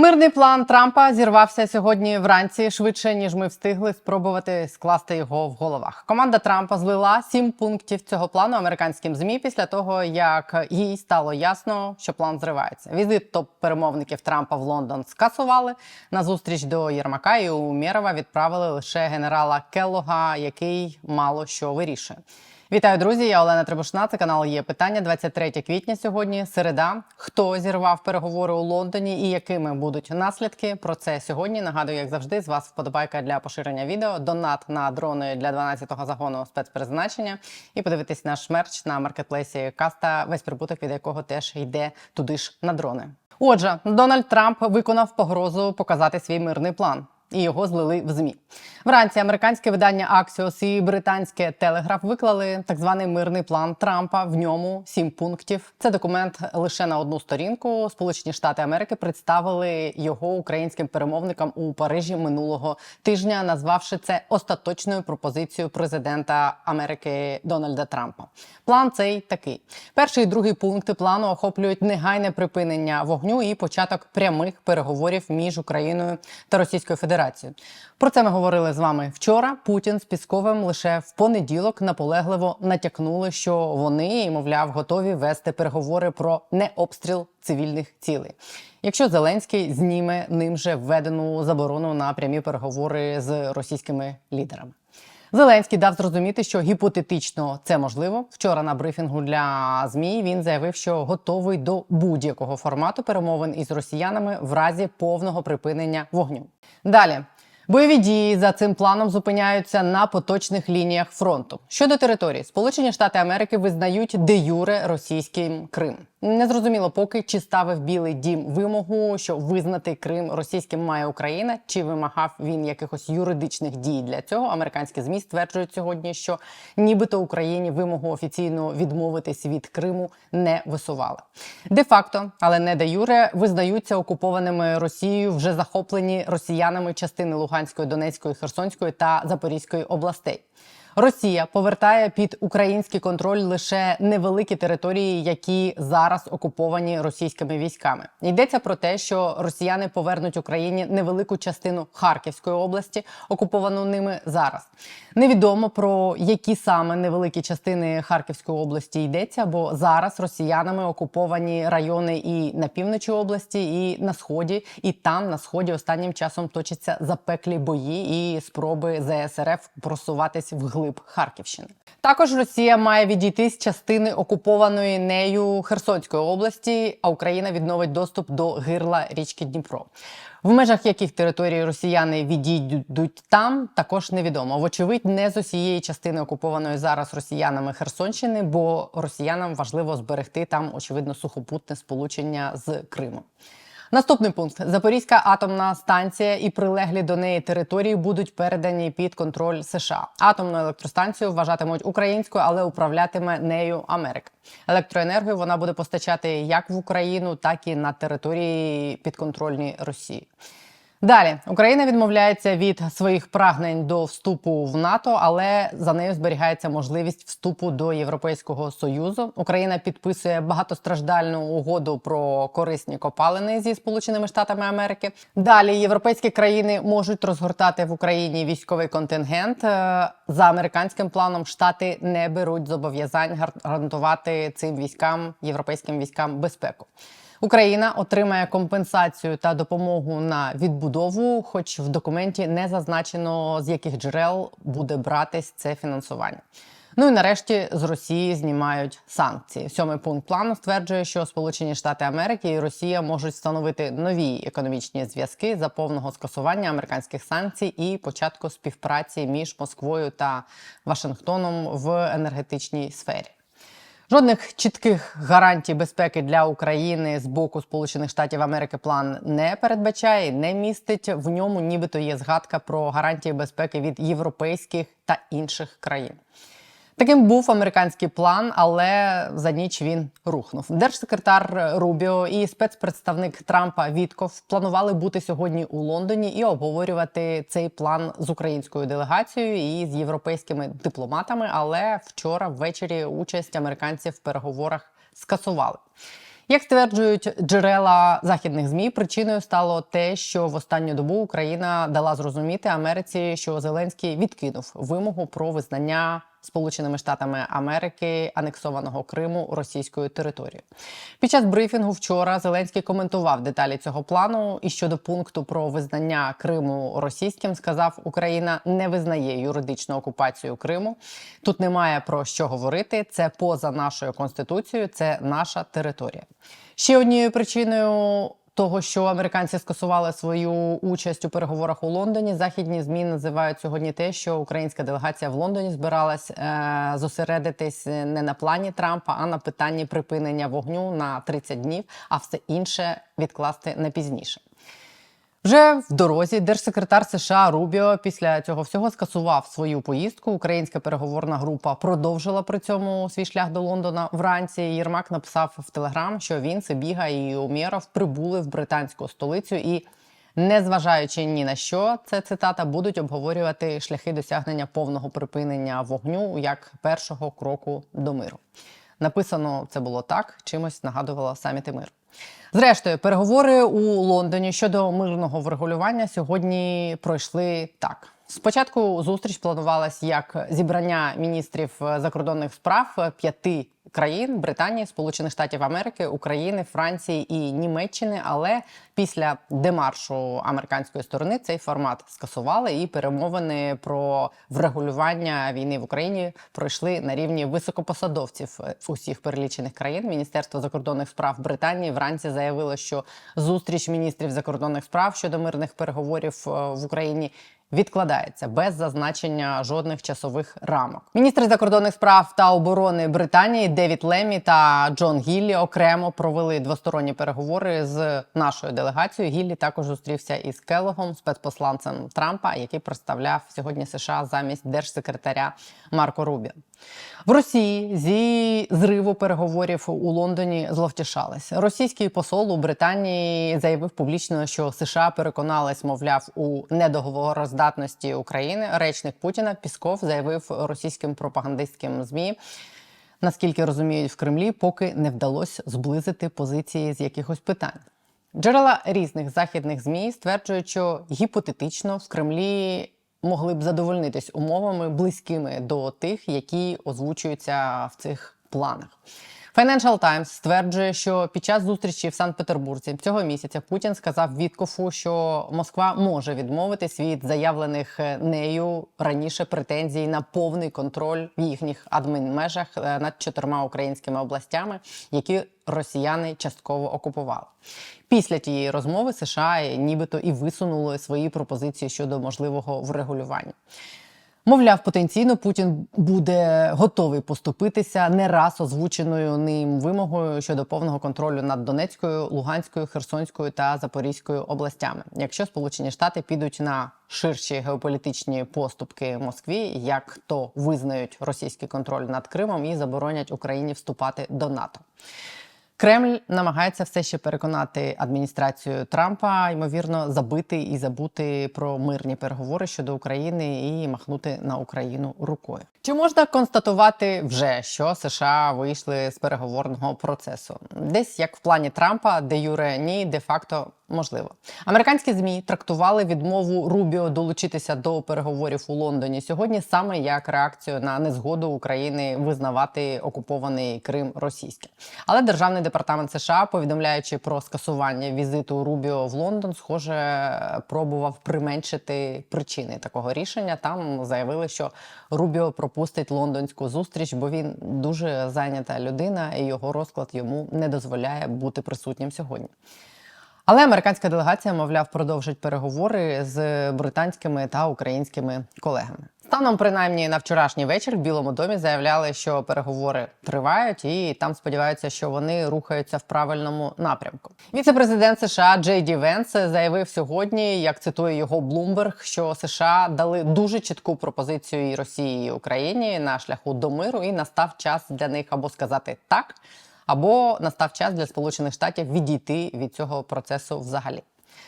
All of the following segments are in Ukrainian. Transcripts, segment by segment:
Мирний план Трампа зірвався сьогодні вранці швидше ніж ми встигли спробувати скласти його в головах. Команда Трампа злила сім пунктів цього плану американським змі після того, як їй стало ясно, що план зривається. Візит топ-перемовників Трампа в Лондон скасували. На зустріч до Єрмака і Умєрова відправили лише генерала Келлога, який мало що вирішує. Вітаю, друзі! Я Олена Требушна. Це канал є питання. 23 квітня сьогодні. Середа. Хто зірвав переговори у Лондоні і якими будуть наслідки? Про це сьогодні нагадую, як завжди, з вас вподобайка для поширення відео, донат на дрони для 12-го загону спецпризначення і подивитись наш мерч на маркетплейсі Каста, весь прибуток від якого теж йде туди ж на дрони. Отже, Дональд Трамп виконав погрозу показати свій мирний план. І його злили в змі. Вранці американське видання Axios і британське Телеграф виклали так званий мирний план Трампа. В ньому сім пунктів. Це документ лише на одну сторінку. Сполучені Штати Америки представили його українським перемовникам у Парижі минулого тижня, назвавши це остаточною пропозицією президента Америки Дональда Трампа. План цей такий: перший і другий пункти плану охоплюють негайне припинення вогню і початок прямих переговорів між Україною та Російською Федерацією. Про це ми говорили з вами вчора. Путін з Пісковим лише в понеділок наполегливо натякнули, що вони, мовляв, готові вести переговори про необстріл цивільних цілей. Якщо Зеленський зніме ним же введену заборону на прямі переговори з російськими лідерами. Зеленський дав зрозуміти, що гіпотетично це можливо. Вчора на брифінгу для змі він заявив, що готовий до будь-якого формату перемовин із росіянами в разі повного припинення вогню. Далі. Бойові дії за цим планом зупиняються на поточних лініях фронту. Щодо території, Сполучені Штати Америки визнають де юре російським Крим. Незрозуміло поки чи ставив Білий Дім вимогу, що визнати Крим російським має Україна, чи вимагав він якихось юридичних дій для цього. Американські змі стверджують сьогодні, що нібито Україні вимогу офіційно відмовитись від Криму не висували. Де факто, але не де юре, визнаються окупованими Росією вже захоплені росіянами частини Луганської, Донецької, Херсонської та Запорізької областей. Росія повертає під український контроль лише невеликі території, які зараз окуповані російськими військами. Йдеться про те, що росіяни повернуть Україні невелику частину Харківської області, окуповану ними зараз. Невідомо про які саме невеликі частини Харківської області йдеться, бо зараз росіянами окуповані райони і на півночі області, і на сході, і там на сході останнім часом точаться запеклі бої і спроби ЗСРФ просуватись вглиб Харківщини. Також Росія має відійти з частини окупованої нею Херсонської області, а Україна відновить доступ до гирла річки Дніпро. В межах яких територій росіяни відійдуть там, також невідомо. Вочевидь, не з усієї частини окупованої зараз росіянами Херсонщини, бо росіянам важливо зберегти там очевидно сухопутне сполучення з Кримом. Наступний пункт: Запорізька атомна станція і прилеглі до неї території будуть передані під контроль США. Атомну електростанцію вважатимуть українською, але управлятиме нею Америка. Електроенергію вона буде постачати як в Україну, так і на території підконтрольній Росії. Далі Україна відмовляється від своїх прагнень до вступу в НАТО, але за нею зберігається можливість вступу до Європейського союзу. Україна підписує багатостраждальну угоду про корисні копалини зі Сполученими Штатами Америки. Далі європейські країни можуть розгортати в Україні військовий контингент. Е, За американським планом штати не беруть зобов'язань гарантувати цим військам європейським військам безпеку. Україна отримає компенсацію та допомогу на відбудову, хоч в документі не зазначено з яких джерел буде братись це фінансування. Ну і нарешті з Росії знімають санкції. Сьомий пункт плану стверджує, що Сполучені Штати Америки і Росія можуть встановити нові економічні зв'язки за повного скасування американських санкцій і початку співпраці між Москвою та Вашингтоном в енергетичній сфері. Жодних чітких гарантій безпеки для України з боку Сполучених Штатів Америки план не передбачає, не містить в ньому, нібито є згадка про гарантії безпеки від європейських та інших країн. Таким був американський план, але за ніч він рухнув. Держсекретар Рубіо і спецпредставник Трампа Вітков планували бути сьогодні у Лондоні і обговорювати цей план з українською делегацією і з європейськими дипломатами. Але вчора ввечері участь американців в переговорах скасували. Як стверджують джерела західних змі, причиною стало те, що в останню добу Україна дала зрозуміти Америці, що Зеленський відкинув вимогу про визнання Сполученими Штатами Америки анексованого Криму російською територією. Під час брифінгу вчора Зеленський коментував деталі цього плану. І щодо пункту про визнання Криму російським, сказав, Україна не визнає юридичну окупацію Криму. Тут немає про що говорити. Це поза нашою конституцією, це наша територія. Ще однією причиною. Того, що американці скасували свою участь у переговорах у Лондоні, західні змі називають сьогодні те, що українська делегація в Лондоні збиралась е- зосередитись не на плані Трампа, а на питанні припинення вогню на 30 днів, а все інше відкласти на пізніше. Вже в дорозі держсекретар США Рубіо після цього всього скасував свою поїздку. Українська переговорна група продовжила при цьому свій шлях до Лондона вранці. Єрмак написав в Телеграм, що він Сибіга і Умєров прибули в британську столицю і. Незважаючи ні на що, це цитата будуть обговорювати шляхи досягнення повного припинення вогню як першого кроку до миру. Написано це було так, чимось нагадувало саміти мир. Зрештою, переговори у Лондоні щодо мирного врегулювання сьогодні пройшли так. Спочатку зустріч планувалась як зібрання міністрів закордонних справ п'яти країн Британії, Сполучених Штатів Америки, України, Франції і Німеччини. Але після демаршу американської сторони цей формат скасували, і перемовини про врегулювання війни в Україні пройшли на рівні високопосадовців усіх перелічених країн. Міністерство закордонних справ Британії вранці заявило, що зустріч міністрів закордонних справ щодо мирних переговорів в Україні відкладається без зазначення жодних часових рамок. Міністри закордонних справ та оборони Британії Девід Лемі та Джон Гіллі окремо провели двосторонні переговори з нашою делегацією. Гіллі також зустрівся із Келогом, спецпосланцем Трампа, який представляв сьогодні США замість держсекретаря Марко Рубі. В Росії зі зриву переговорів у Лондоні зловтішались. Російський посол у Британії заявив публічно, що США переконались, мовляв, у недоговороздатності України. Речник Путіна Пісков заявив російським пропагандистським змі. Наскільки розуміють в Кремлі, поки не вдалося зблизити позиції з якихось питань. Джерела різних західних змі стверджують, що гіпотетично в Кремлі могли б задовольнитись умовами близькими до тих, які озвучуються в цих планах. Financial Times стверджує, що під час зустрічі в Санкт-Петербурзі цього місяця Путін сказав Віткофу, що Москва може відмовитись від заявлених нею раніше претензій на повний контроль в їхніх адмінмежах над чотирма українськими областями, які росіяни частково окупували. Після тієї розмови США нібито і висунули свої пропозиції щодо можливого врегулювання. Мовляв, потенційно Путін буде готовий поступитися не раз озвученою ним вимогою щодо повного контролю над Донецькою, Луганською, Херсонською та Запорізькою областями, якщо Сполучені Штати підуть на ширші геополітичні поступки Москві, як то визнають російський контроль над Кримом і заборонять Україні вступати до НАТО. Кремль намагається все ще переконати адміністрацію Трампа, ймовірно, забити і забути про мирні переговори щодо України і махнути на Україну рукою. Чи можна констатувати вже, що США вийшли з переговорного процесу? Десь як в плані Трампа, де юре ні, де факто можливо. Американські змі трактували відмову Рубіо долучитися до переговорів у Лондоні сьогодні саме як реакцію на незгоду України визнавати окупований Крим російським. Але державний департамент США, повідомляючи про скасування візиту Рубіо в Лондон, схоже, пробував применшити причини такого рішення. Там заявили, що Рубіо пропустить лондонську зустріч, бо він дуже зайнята людина, і його розклад йому не дозволяє бути присутнім сьогодні. Але американська делегація, мовляв, продовжить переговори з британськими та українськими колегами. Станом, принаймні, на вчорашній вечір в Білому домі заявляли, що переговори тривають, і там сподіваються, що вони рухаються в правильному напрямку. Віце-президент США Джей Ді Венс заявив сьогодні, як цитує його Блумберг, що США дали дуже чітку пропозицію і Росії і Україні на шляху до миру, і настав час для них або сказати так, або настав час для Сполучених Штатів відійти від цього процесу взагалі.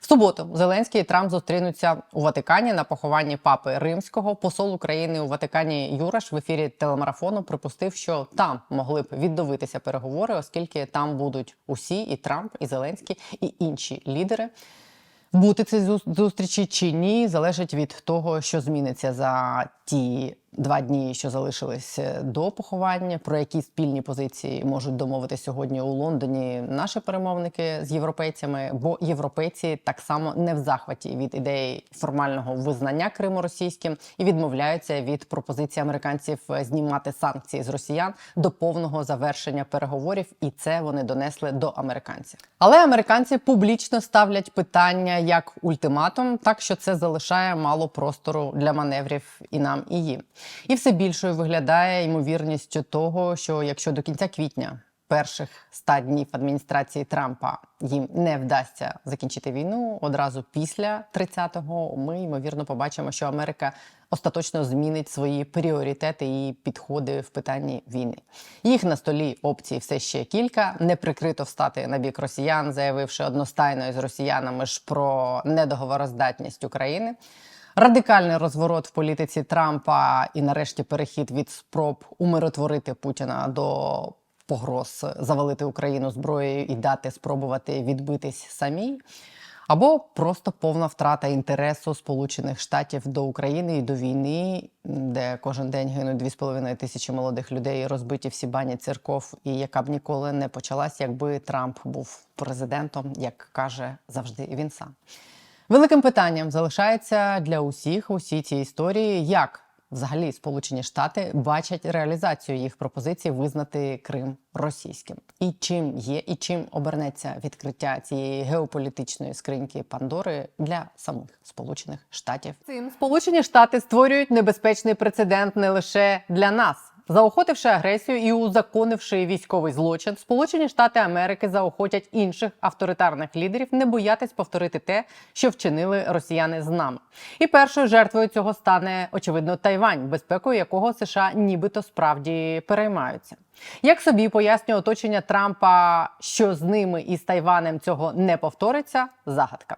В суботу Зеленський і Трамп зустрінуться у Ватикані на похованні папи римського. Посол України у Ватикані Юраш в ефірі телемарафону припустив, що там могли б відновитися переговори, оскільки там будуть усі і Трамп, і Зеленський, і інші лідери. Бути ці зу- зустрічі чи ні, залежить від того, що зміниться за ті два дні, що залишились е, до поховання, про які спільні позиції можуть домовити сьогодні у Лондоні наші перемовники з європейцями, бо європейці так само не в захваті від ідеї формального визнання Криму російським і відмовляються від пропозиції американців е, знімати санкції з росіян до повного завершення переговорів, і це вони донесли до американців. Але американці публічно ставлять питання як ультиматум, так що це залишає мало простору для маневрів і нам, і їм. І все більшою виглядає ймовірністю того, що якщо до кінця квітня перших 100 днів адміністрації Трампа їм не вдасться закінчити війну, одразу після 30-го ми ймовірно побачимо, що Америка остаточно змінить свої пріоритети і підходи в питанні війни. Їх на столі опцій все ще кілька. Не прикрито встати на бік росіян, заявивши одностайно із росіянами ж про недоговороздатність України. Радикальний розворот в політиці Трампа і, нарешті, перехід від спроб умиротворити Путіна до погроз завалити Україну зброєю і дати спробувати відбитись самій. Або просто повна втрата інтересу Сполучених Штатів до України і до війни, де кожен день гинуть 2,5 тисячі молодих людей, розбиті всі бані церков, і яка б ніколи не почалась, якби Трамп був президентом, як каже завжди він сам. Великим питанням залишається для усіх усі ці історії, як взагалі Сполучені Штати бачать реалізацію їх пропозицій визнати Крим російським, і чим є, і чим обернеться відкриття цієї геополітичної скриньки Пандори для самих Сполучених Штатів. Цим Сполучені Штати створюють небезпечний прецедент не лише для нас. Заохотивши агресію і узаконивши військовий злочин, Сполучені Штати Америки заохотять інших авторитарних лідерів не боятись повторити те, що вчинили росіяни з нами. І першою жертвою цього стане очевидно Тайвань, безпекою якого США нібито справді переймаються. Як собі пояснює оточення Трампа, що з ними і з Тайванем цього не повториться, загадка.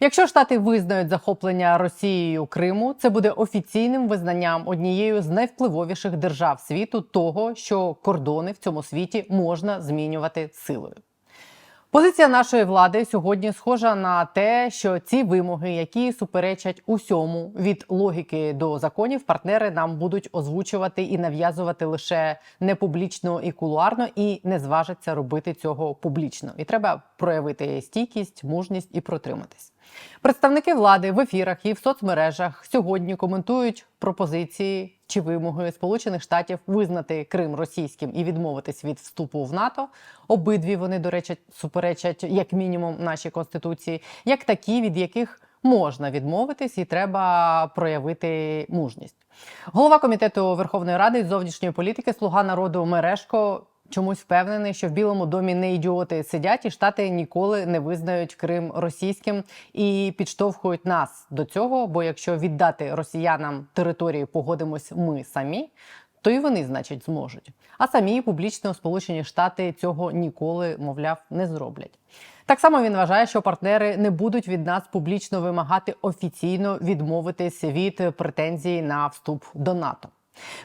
Якщо Штати визнають захоплення Росією Криму, це буде офіційним визнанням однією з найвпливовіших держав світу того, що кордони в цьому світі можна змінювати силою. Позиція нашої влади сьогодні схожа на те, що ці вимоги, які суперечать усьому від логіки до законів, партнери нам будуть озвучувати і нав'язувати лише не публічно і кулуарно, і не зважаться робити цього публічно. І треба проявити стійкість, мужність і протриматись. Представники влади в ефірах і в соцмережах сьогодні коментують пропозиції чи вимоги Сполучених Штатів визнати Крим російським і відмовитись від вступу в НАТО. Обидві вони, до речі, суперечать як мінімум нашій конституції, як такі, від яких можна відмовитись, і треба проявити мужність. Голова комітету Верховної Ради з зовнішньої політики Слуга народу Мережко чомусь впевнений, що в Білому домі не ідіоти сидять, і штати ніколи не визнають Крим російським і підштовхують нас до цього. Бо якщо віддати росіянам територію погодимось ми самі. То і вони, значить, зможуть. А самі публічно Сполучені Штати цього ніколи, мовляв, не зроблять. Так само він вважає, що партнери не будуть від нас публічно вимагати офіційно відмовитись від претензій на вступ до НАТО.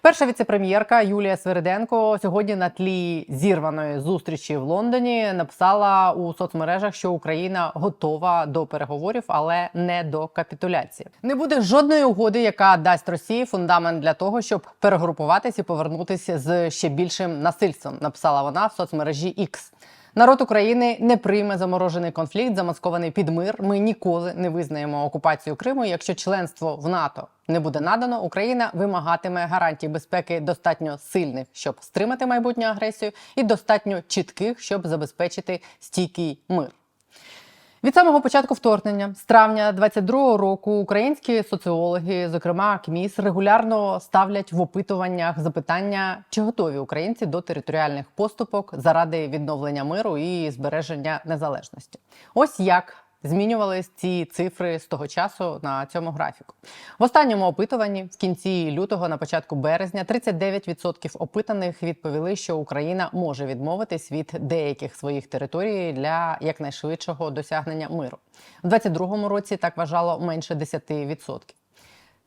Перша віцепрем'єрка Юлія Свериденко сьогодні на тлі зірваної зустрічі в Лондоні написала у соцмережах, що Україна готова до переговорів, але не до капітуляції. Не буде жодної угоди, яка дасть Росії фундамент для того, щоб перегрупуватись і повернутися з ще більшим насильством. Написала вона в соцмережі X. Народ України не прийме заморожений конфлікт, замаскований під мир. Ми ніколи не визнаємо окупацію Криму. Якщо членство в НАТО не буде надано, Україна вимагатиме гарантій безпеки достатньо сильних, щоб стримати майбутню агресію, і достатньо чітких, щоб забезпечити стійкий мир. Від самого початку вторгнення з травня 22-го року українські соціологи, зокрема КМІС, регулярно ставлять в опитуваннях запитання, чи готові українці до територіальних поступок заради відновлення миру і збереження незалежності. Ось як змінювались ці цифри з того часу на цьому графіку. В останньому опитуванні в кінці лютого, на початку березня, 39% опитаних відповіли, що Україна може відмовитись від деяких своїх територій для якнайшвидшого досягнення миру. У 2022 році так вважало менше 10%.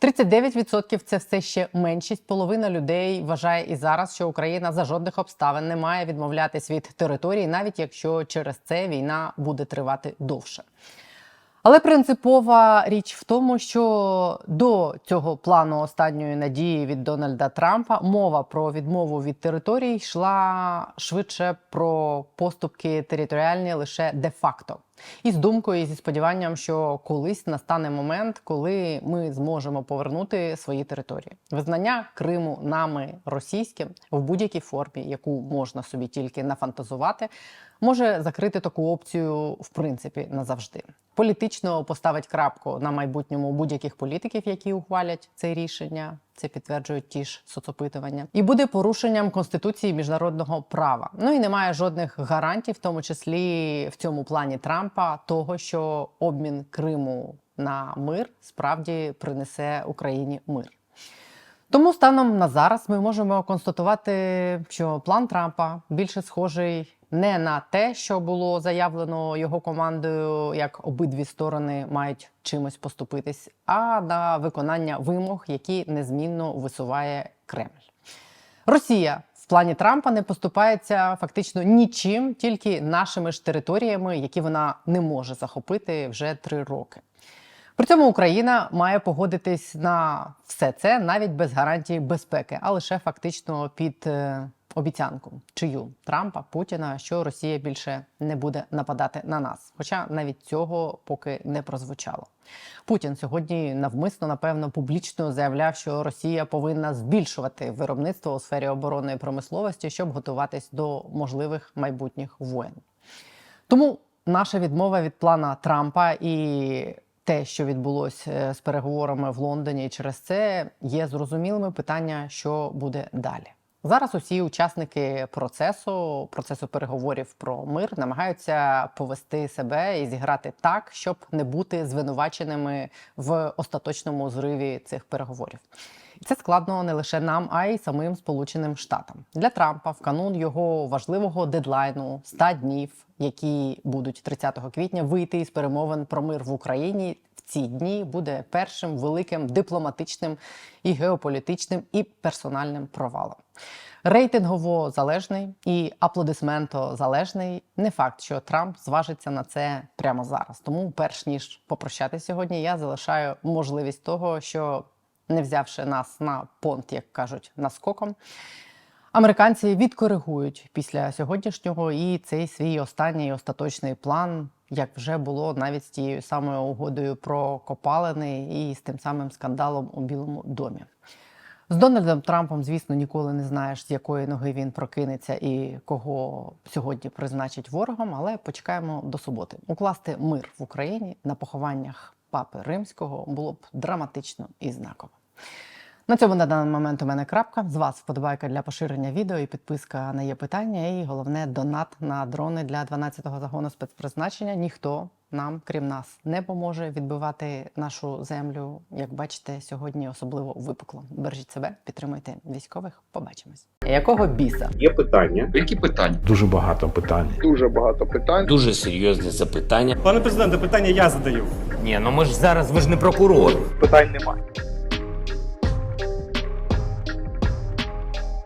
39% – це все ще меншість. Половина людей вважає і зараз, що Україна за жодних обставин не має відмовлятись від території, навіть якщо через це війна буде тривати довше. Але принципова річ в тому, що до цього плану останньої надії від Дональда Трампа мова про відмову від територій йшла швидше про поступки територіальні лише де-факто. І з думкою, і зі сподіванням, що колись настане момент, коли ми зможемо повернути свої території. Визнання Криму нами російським в будь-якій формі, яку можна собі тільки нафантазувати, може закрити таку опцію в принципі назавжди. Політично поставить крапку на майбутньому будь-яких політиків, які ухвалять це рішення. Це підтверджують ті ж соцопитування, і буде порушенням конституції міжнародного права. Ну і немає жодних гарантій, в тому числі в цьому плані Трампа, того що обмін Криму на мир справді принесе Україні мир. Тому станом на зараз ми можемо констатувати, що план Трампа більше схожий не на те, що було заявлено його командою, як обидві сторони мають чимось поступитись, а на виконання вимог, які незмінно висуває Кремль. Росія в плані Трампа не поступається фактично нічим, тільки нашими ж територіями, які вона не може захопити вже три роки. При цьому Україна має погодитись на все це навіть без гарантії безпеки, а лише фактично під е, обіцянку чию Трампа Путіна, що Росія більше не буде нападати на нас. Хоча навіть цього поки не прозвучало. Путін сьогодні навмисно, напевно, публічно заявляв, що Росія повинна збільшувати виробництво у сфері оборонної промисловості, щоб готуватись до можливих майбутніх воєн. Тому наша відмова від плана Трампа і те, що відбулося з переговорами в Лондоні, і через це є зрозумілими питання, що буде далі. Зараз усі учасники процесу, процесу переговорів про мир, намагаються повести себе і зіграти так, щоб не бути звинуваченими в остаточному зриві цих переговорів. Це складно не лише нам, а й самим Сполученим Штатам. Для Трампа в канун його важливого дедлайну 100 днів, які будуть 30 квітня вийти із перемовин про мир в Україні. Ці дні буде першим великим дипломатичним і геополітичним і персональним провалом. Рейтингово залежний і аплодисменто залежний. Не факт, що Трамп зважиться на це прямо зараз. Тому, перш ніж попрощатися сьогодні, я залишаю можливість того, що не взявши нас на понт, як кажуть, наскоком, американці відкоригують після сьогоднішнього і цей свій останній остаточний план, як вже було навіть з тією самою угодою про копалини і з тим самим скандалом у Білому домі. З Дональдом Трампом, звісно, ніколи не знаєш, з якої ноги він прокинеться і кого сьогодні призначить ворогом, але почекаємо до суботи. Укласти мир в Україні на похованнях папи римського було б драматично і знаково. На цьому на даний момент у мене крапка. З вас вподобайка для поширення відео і підписка на є питання. І головне донат на дрони для 12-го загону спецпризначення. Ніхто нам, крім нас, не поможе відбивати нашу землю. Як бачите, сьогодні особливо випукло. Бережіть себе, підтримуйте військових. Побачимось. Якого біса? Є питання. Які питання? Дуже багато питань. Дуже багато питань. Дуже серйозне запитання. Пане президенте, питання я задаю. Ні, ну ми ж зараз ви ж не прокурор. Питань немає.